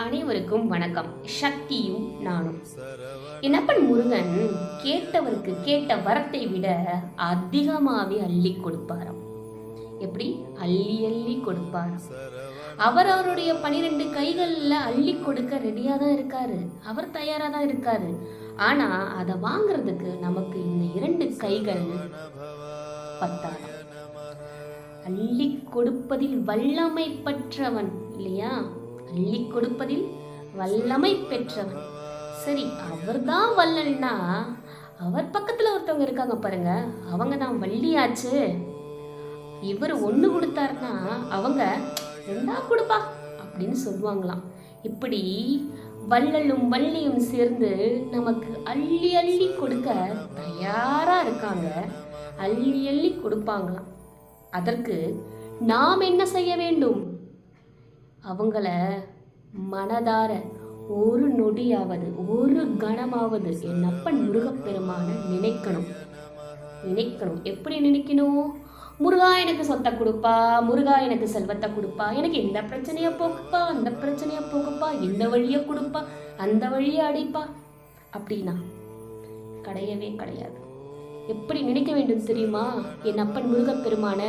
அனைவருக்கும் வணக்கம். சக்தியும் நானும். என்னப்பன் முருகன் கேட்டவருக்கு கேட்ட வரத்தை விட அதிகமாகவே அள்ளி கொடுப்பாராம். எப்படி? அள்ளி அள்ளி கொடுப்பாராம். அவர் அவருடைய பனிரெண்டு கைகளில் அள்ளி கொடுக்க ரெடியாக தான் இருக்காரு. அவர் தயாராக தான் இருக்காரு. ஆனால் அதை வாங்குறதுக்கு நமக்கு இந்த இரண்டு கைகள் பத்தாதான் அள்ளி கொடுப்பதில் வல்லமை பெற்றவன் இல்லையா? அள்ளி கொடுப்பதில் வல்லமை பெற்றவன். சரி அவர்தான் வல்லல்னா அவர் பக்கத்துல ஒருத்தவங்க இருக்காங்க பாருங்க அவங்க தான் வள்ளியாச்சு. இவர் ஒன்று கொடுத்தாருன்னா அவங்க ரெண்டா கொடுப்பா அப்படின்னு சொல்லுவாங்களாம். இப்படி வள்ளலும் வள்ளியும் சேர்ந்து நமக்கு அள்ளி அள்ளி கொடுக்க தயாரா இருக்காங்க. அள்ளி அள்ளி கொடுப்பாங்களாம். அதற்கு நாம் என்ன செய்ய வேண்டும்? அவங்கள மனதார ஒரு நொடியாவது ஒரு கணமாவது என் அப்பன் முருகப்பெருமான நினைக்கணும். நினைக்கணும். எப்படி நினைக்கணும்? முருகா எனக்கு சொத்தை கொடுப்பா முருகா எனக்கு செல்வத்தை கொடுப்பா எனக்கு இந்த பிரச்சனையை போக்குப்பா அந்த பிரச்சனையை போக்குப்பா இந்த வழியை கொடுப்பா அந்த வழியை அடைப்பா. அப்படின்னா கிடையவே கிடையாது. எப்படி நினைக்க வேண்டும் தெரியுமா? என் அப்பன் முருகப்பெருமான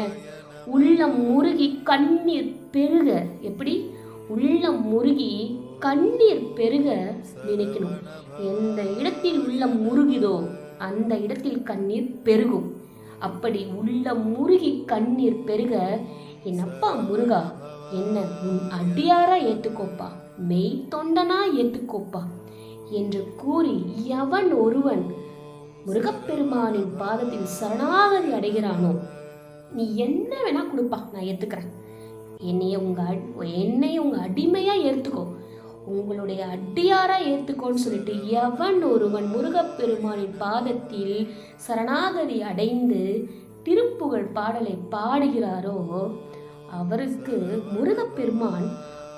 உள்ளம் முருகி கண்ணீர் பெருக. எப்படி? உள்ளம் முருகி கண்ணீர் பெருக நினைக்கணும். எந்த இடத்தில் உள்ளம் முருகிதோ அந்த இடத்தில் கண்ணீர் பெருகும். அப்படி உள்ளம் முருகி கண்ணீர் பெருக. என் அப்பா முருகா? என்ன உன் அடியாரா ஏத்துக்கோப்பா? மெய் தொண்டனா ஏத்துக்கோப்பா? என்று கூறி எவன் ஒருவன் முருகப்பெருமானின் பாதத்தில் சரணாகதி அடைகிறானோ நீ என்ன வேணா கொடுப்பா நான் ஏற்றுக்கிறேன் என்னைய உங்க அட்- என்னைய உங்க அடிமையா ஏத்துக்கோ. உங்களுடைய அடியாரா ஏத்துக்கோன்னு சொல்லிட்டு எவன் ஒருவன் முருகப்பெருமானின் பாதத்தில் சரணாகதி அடைந்து திருப்புகழ் பாடலை பாடுகிறாரோ அவருக்கு முருகப்பெருமான்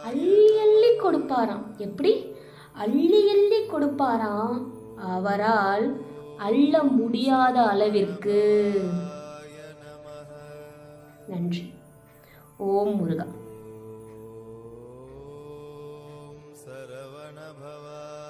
அள்ளி அள்ளி கொடுப்பாராம். எப்படி? அள்ளி அள்ளி கொடுப்பாராம் அவரால் அள்ள முடியாத அளவிற்கு. நன்றி. ஓம் முருகா. சரவணபவா